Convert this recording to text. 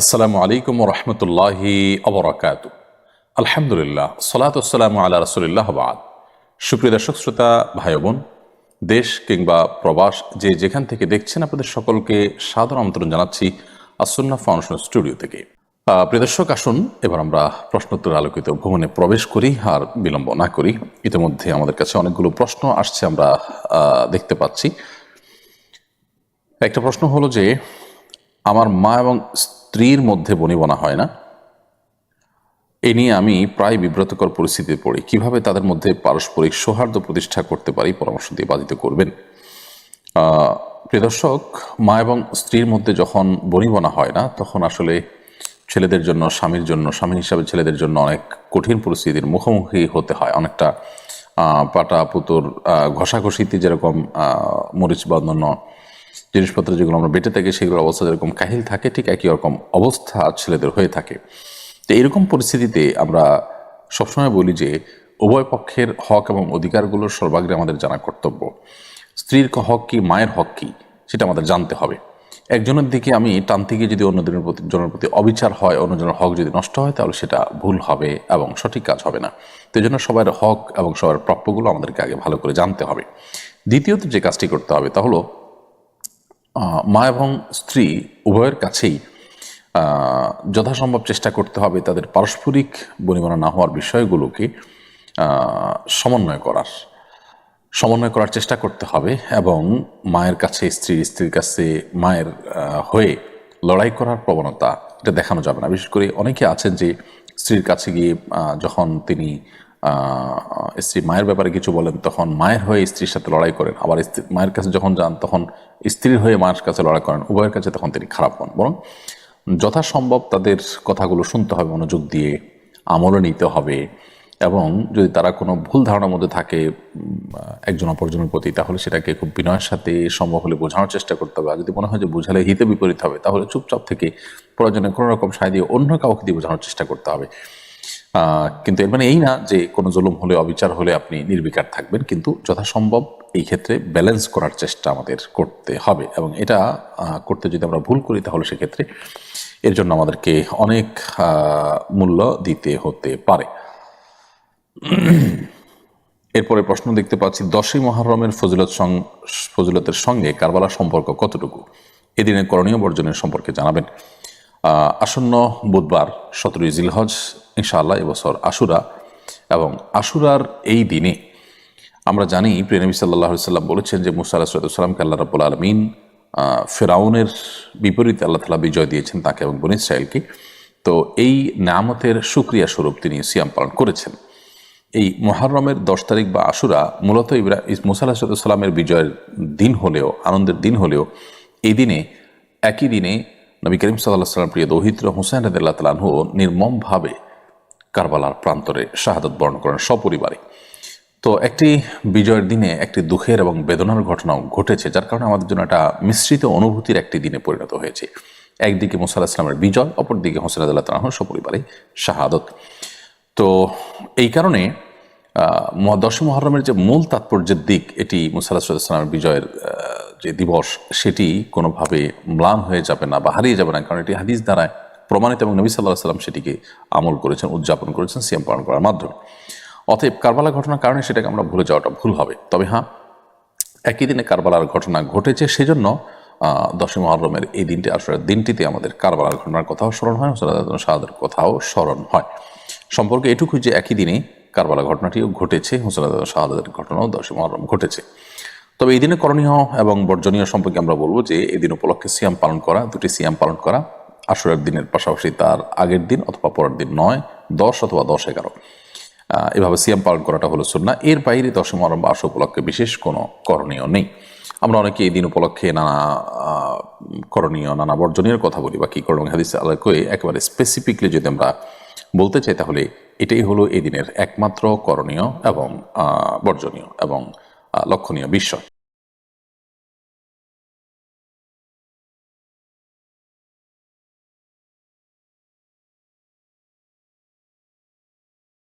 আসসালামু আলাইকুম রহমতুল্লাহি অবরাকাত আলহামদুলিল্লাহ সালাতাম আল্লাহ রসুলিল্লাহ বাদ। সুপ্রিয় দর্শক শ্রোতা ভাই বোন দেশ কিংবা প্রবাস যে যেখান থেকে দেখছেন আপনাদের সকলকে সাদর আমন্ত্রণ জানাচ্ছি আসন্না ফাউন্ডেশন স্টুডিও থেকে। আহ, প্রিয় দর্শক আসুন এবার আমরা প্রশ্নোত্তর আলোকিত ভ্রমণে প্রবেশ করি আর বিলম্ব না করি। ইতিমধ্যে আমাদের কাছে অনেকগুলো প্রশ্ন আসছে আমরা দেখতে পাচ্ছি। একটা প্রশ্ন হলো যে আমার মা এবং স্ত্রীর মধ্যে বনিবনা হয় না? এ নিয়ে আমি প্রায় বিব্রতকর পরিস্থিতিতে পড়ি। কীভাবে তাদের মধ্যে পারস্পরিক সৌহার্দ্য প্রতিষ্ঠা করতে পারি, পরামর্শ দিয়ে বাধিত করবেন? প্রিয় দর্শক, মা এবং স্ত্রীর মধ্যে যখন বনিবনা হয় না, তখন আসলে ছেলেদের জন্য, স্বামীর জন্য স্বামী হিসাবে ছেলেদের জন্য অনেক কঠিন পরিস্থিতির মুখোমুখি হতে হয়। অনেকটা পাটা, পুতুর ঘষাঘষিতে যেরকম মরিচ বা অন্যান্য জিনিসপত্র যেগুলো আমরা বেটে থাকি, সেগুলোর অবস্থা যেরকম কাহিল থাকে, ঠিক একই রকম অবস্থা ছেলেদের হয়ে থাকে। তো এরকম পরিস্থিতিতে আমরা সবসময় বলি যে, উভয় পক্ষের হক এবং অধিকারগুলোর সর্বাগ্রে আমাদের জানা কর্তব্য। স্ত্রীর হক কি, মায়ের হক কি, সেটা আমাদের জানতে হবে। একজনের দিকে আমি টানতে গিয়ে যদি অন্যজনের প্রতি, জনের প্রতি অবিচার হয় অন্যজনের হক যদি নষ্ট হয়, তাহলে সেটা ভুল হবে এবং সঠিক কাজ হবে না। তো জন্য সবার হক এবং সবার প্রাপ্যগুলো আমাদেরকে আগে ভালো করে জানতে হবে। দ্বিতীয়ত যে কাজটি করতে হবে তা হলো মা এবং স্ত্রী উভয়ের কাছেই যথাসম্ভব চেষ্টা করতে হবে তাদের পারস্পরিক বনিবনা না হওয়ার বিষয়গুলোকে সমন্বয় করার। সমন্বয় করার চেষ্টা করতে হবে এবং মায়ের কাছে, স্ত্রী, স্ত্রীর কাছে মায়ের হয়ে লড়াই করার প্রবণতা এটা দেখানো যাবে না। বিশেষ করে অনেকে আছেন যে স্ত্রীর কাছে গিয়ে যখন তিনি স্ত্রী মায়ের ব্যাপারে কিছু বলেন, তখন মায়ের হয়ে স্ত্রীর সাথে লড়াই করেন, আবার মায়ের কাছে যখন যান, তখন স্ত্রীর হয়ে মায়ের কাছে লড়াই করেন, উভয়ের কাছে তখন তিনি খারাপ হন। বরং যথাসম্ভব তাদের কথাগুলো শুনতে হবে, মনোযোগ দিয়ে আমলও নিতে হবে এবং যদি তারা কোনো ভুল ধারণার মধ্যে থাকে একজন অপরজনের প্রতি, তাহলে সেটাকে খুব বিনয়ের সাথে সম্ভব হলে বোঝানোর চেষ্টা করতে হবে। আর যদি মনে হয় যে বোঝালে হিতে বিপরীত হবে, তাহলে চুপচাপ থেকে প্রয়োজনে কোনো রকম সায় দিয়ে অন্য কাউকে দিয়ে বোঝানোর চেষ্টা করতে হবে। কিন্তু এর মানে এই না যে কোনো জুলুম হলে, অবিচার হলে আপনি নির্বিকার থাকবেন, কিন্তু যথাসম্ভব এই ক্ষেত্রে ব্যালেন্স করার চেষ্টা আমাদের করতে হবে। এবং এটা করতে যদি আমরা ভুল করি, তাহলে সেক্ষেত্রে এর জন্য আমাদেরকে অনেক মূল্য দিতে হতে পারে। এরপরে প্রশ্ন দেখতে পাচ্ছি, দশই মহরমের ফজিলত ফজিলতের সঙ্গে কারবালার সম্পর্ক কতটুকু? এদিনের করণীয় বর্জনের সম্পর্কে জানাবেন। আসন্ন বুধবার সতেরোই জিলহজ, ইনশাআল্লাহ এবছর আশুরা এবং আশুরার এই দিনে আমরা জানি, প্রিয় নবী সাল্লাহ সাল্লাম বলেছেন যে মুসা আলাহিসাল্লামকে আল্লাহ রাবুল আলমিন ফেরাউনের বিপরীতে আল্লাহ তালা বিজয় দিয়েছেন তাকে এবং বনি ইসরায়েলকে তো এই নামতের সুক্রিয়া স্বরূপ তিনি সিয়াম পালন করেছেন। এই মহারমের দশ তারিখ বা আশুরা মূলত ইব্রা মুসা আলাহিসাল্লামের বিজয়ের দিন হলেও, আনন্দের দিন হলেও, এই দিনে, একই দিনে নবী করিম সাল্লাহ সাল্লাম প্রিয় দৌহিত্র হুসেন রদুল্লাহ তালাহু নির্মমভাবে কারবালার প্রান্তরে শাহাদত বরণ করেন সপরিবারে। তো একটি বিজয়ের দিনে একটি দুঃখের এবং বেদনার ঘটনাও ঘটেছে যার কারণে আমাদের জন্য একটা মিশ্রিত অনুভূতির একটি দিনে পরিণত হয়েছে। একদিকে মুসা ইসলামের বিজয় অপরদিকে হোসেন আদাল্লাহ তালাহ সপরিবারে শাহাদত। তো এই কারণে আহ, মহা- দশ মহরমের যে মূল তাৎপর্যের দিক এটি মুসাল্লাহামের বিজয়ের আহ, যে দিবস, সেটি কোনোভাবে ম্লান হয়ে যাবে না বা হারিয়ে যাবে না, কারণ এটি হাদিস দ্বারায় প্রমাণিত এবং নবী সাল্লাহ সাল্লাম সেটিকে আমল করেছেন, উদযাপন করেছেন সিএম পালন করার মাধ্যমে। অতএব কারবালা ঘটনার কারণে সেটাকে আমরা ভুলে যাওয়াটা ভুল হবে। তবে হ্যাঁ একই দিনে কারবালার ঘটনা ঘটেছে, সেজন্য দশই মহরমের এই দিনটি আসলে দিনটিতে আমাদের কারবালার ঘটনার কথাও স্মরণ হয় মুসাল্লাহ শাহাদের কথাও স্মরণ হয়। সম্পর্কে এটুকুই যে একই দিনে কারবালা ঘটনাটিও ঘটেছে হুসরাদ শাহাদের ঘটনাও দশই মহরম ঘটেছে। তবে এই দিনে করণীয় এবং বর্জনীয় সম্পর্কে আমরা বলব যে, এই দিন উপলক্ষে সিয়াম পালন করা, দুটি সিয়াম পালন করা আসরের দিনের পাশাপাশি তার আগের দিন অথবা পরের দিন নয়, দশ অথবা দশ এগারো। এভাবে সিয়াম পালন করাটা হলো সুন্না এর বাইরে দশম বা আশ উপলক্ষে বিশেষ কোনো করণীয় নেই। আমরা অনেকে এই দিন উপলক্ষে নানা করণীয়, নানা বর্জনীয় কথা বলি বা কী করণীয় হাদিস আলাকে একেবারে স্পেসিফিকলি যদি আমরা বলতে চাই তাহলে এটাই হলো এই দিনের একমাত্র করণীয় এবং বর্জনীয় এবং লক্ষণীয় বিষয়